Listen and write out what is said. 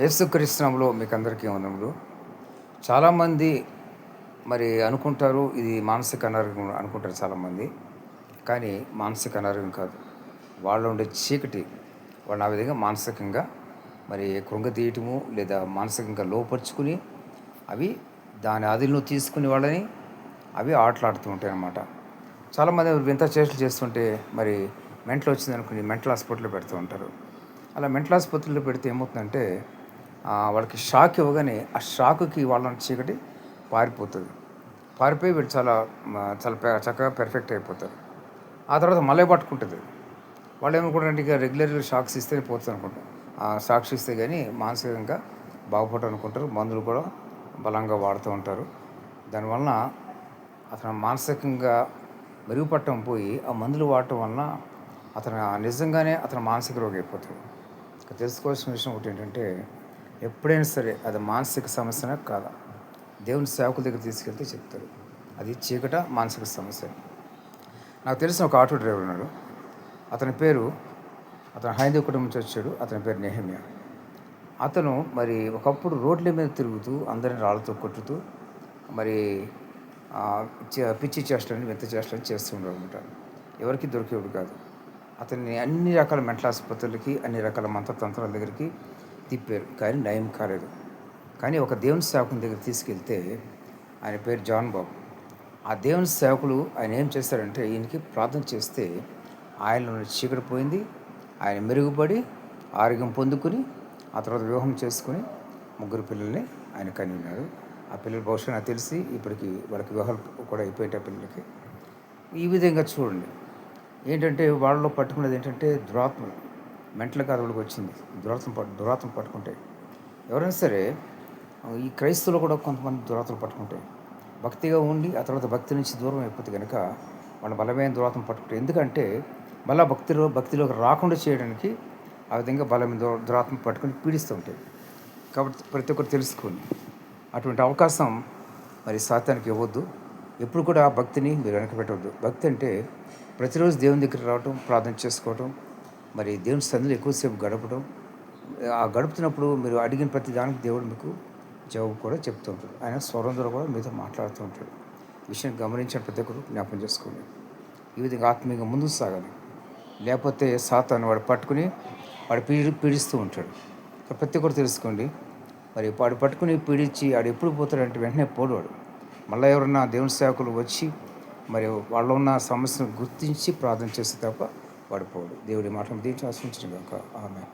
యేసుక్రీస్తునామలో మీకు అందరికీ వందములు చాలామంది మరి అనుకుంటారు ఇది మానసిక అనారోగ్యం అనుకుంటారు చాలామంది. కానీ మానసిక అనారోగ్యం కాదు. వాళ్ళు ఉండే చీకటి వాళ్ళు ఆ విధంగా మానసికంగా మరి కృంగతీయటము లేదా మానసికంగా లోపరుచుకుని అవి దాని ఆదిలో తీసుకుని వాళ్ళని అవి ఆటలాడుతూ ఉంటాయి అన్నమాట చాలామంది వింత చేష్టలు చేస్తుంటే మరి మెంటల్ వచ్చింది అనుకుని మెంటల్ హాస్పిటల్లో పెడుతూ ఉంటారు. అలా మెంటల్ ఆసుపత్రిలో పెడితే ఏమవుతుందంటే వాళ్ళకి షాక్ ఇవ్వగానే ఆ షాక్కి వాళ్ళని చీకటి పారిపోతుంది. పారిపోయి వీళ్ళు చాలా చాలా చక్కగా పెర్ఫెక్ట్ అయిపోతారు. ఆ తర్వాత మళ్ళీ పట్టుకుంటుంది. వాళ్ళు ఏమనుకుంటారంటే ఇక రెగ్యులర్గా షాక్స్ ఇస్తేనే పోతుంది అనుకుంటారు ఆ షాక్స్ ఇస్తే కానీ మానసికంగా బాగుపడటం అనుకుంటారు. మందులు కూడా బలంగా వాడుతూ ఉంటారు. దానివలన అతను మానసికంగా మెరుగుపడటం పోయి ఆ మందులు వాడటం వలన అతను నిజంగానే అతను మానసిక రోగి అయిపోతాడు. తెలుసుకోవాల్సిన విషయం ఒకటి ఏంటంటే ఎప్పుడైనా సరే అది మానసిక సమస్యనే కాదా? దేవుని సేవకుల దగ్గర తీసుకెళ్తే చెప్తారు. అది చీకట మానసిక సమస్య. నాకు తెలిసిన ఒక ఆటో డ్రైవర్ ఉన్నాడు. అతని పేరు అతను హైందవ కుటుంబం నుంచి వచ్చాడు. అతని పేరు నెహమ్య. అతను మరి ఒకప్పుడు రోడ్ల మీద తిరుగుతూ అందరిని రాళ్ళతో కొట్టుతూ మరి పిచ్చి చేష్టలని వింత చేష్టలని చేస్తూ ఉండేవాడు ఎవరికి దొరికేవాడు కాదు. అతన్ని అన్ని రకాల మెంటల్ ఆసుపత్రులకి అన్ని రకాల మంత్రతంత్రాల దగ్గరికి తిప్పారు. కానీ నయం కాలేదు. కానీ ఒక దేవుని సేవకుని దగ్గర తీసుకెళ్తే ఆయన పేరు జాన్ బాబు. ఆ దేవుని సేవకులు ఆయన ఏం చేస్తారంటే ఈయనకి ప్రార్థన చేస్తే ఆయనలో చీకటి పోయింది. ఆయన మెరుగుపడి ఆరోగ్యం పొందుకుని ఆ తర్వాత వివాహం చేసుకుని ముగ్గురు పిల్లల్ని ఆయన కనివినారు ఆ పిల్లలు బహుశా నాకు తెలిసి ఇప్పటికి వాళ్ళకి వివాహాలు కూడా అయిపోయాయి ఆ పిల్లలకి. ఈ విధంగా చూడండి. ఏంటంటే వాళ్ళలో పట్టుకున్నది ఏంటంటే దురాత్మలు. మెంటల్ కాదు వచ్చింది. దురాతం పట్టు దురాతం పట్టుకుంటాయి ఎవరైనా సరే ఈ క్రైస్తవులు కూడా కొంతమంది దురాతలు పట్టుకుంటాయి. భక్తిగా ఉండి ఆ తర్వాత భక్తి నుంచి దూరం అయిపోతే కనుక వాళ్ళ బలమైన దురాతం పట్టుకుంటాయి ఎందుకంటే మళ్ళా భక్తిలో భక్తిలోకి రాకుండా చేయడానికి ఆ విధంగా బలమైన దురాత్మ పట్టుకొని పీడిస్తూ ఉంటాయి. కాబట్టి ప్రతి ఒక్కరు తెలుసుకోండి. అటువంటి అవకాశం మరి సాతానికి ఇవ్వద్దు. ఎప్పుడు కూడా ఆ భక్తిని మీరు వెనక పెట్టవద్దు భక్తి అంటే ప్రతిరోజు దేవుని దగ్గర రావటం ప్రార్థన చేసుకోవటం మరి దేవుని సందులో ఎక్కువసేపు గడపడం ఆ గడుపుతున్నప్పుడు మీరు అడిగిన ప్రతి దానికి దేవుడు మీకు జవాబు కూడా చెప్తూ ఉంటాడు. ఆయన స్వరం ద్వారా కూడా మీతో మాట్లాడుతూ ఉంటాడు. విషయం గమనించిన ప్రతి ఒక్కరు జ్ఞాపం చేసుకోండి. ఈ విధంగా ఆత్మీయంగా ముందుకు సాగాలి. లేకపోతే సాతాను వాడు పట్టుకుని వాడు పీడి పీడిస్తూ ఉంటాడు. ప్రతి ఒక్కరు తెలుసుకోండి మరి వాడు పట్టుకుని పీడించి వాడు ఎప్పుడు పోతాడంటే వెంటనే పోడు వాడు మళ్ళీ ఎవరన్నా దేవుని సేవకులు వచ్చి మరి వాళ్ళు ఉన్న సమస్యను గుర్తించి ప్రార్థన చేస్తే తప్ప పడిపోడు దేవుడి మాట దీనికి ఆశించిన కాక ఆమె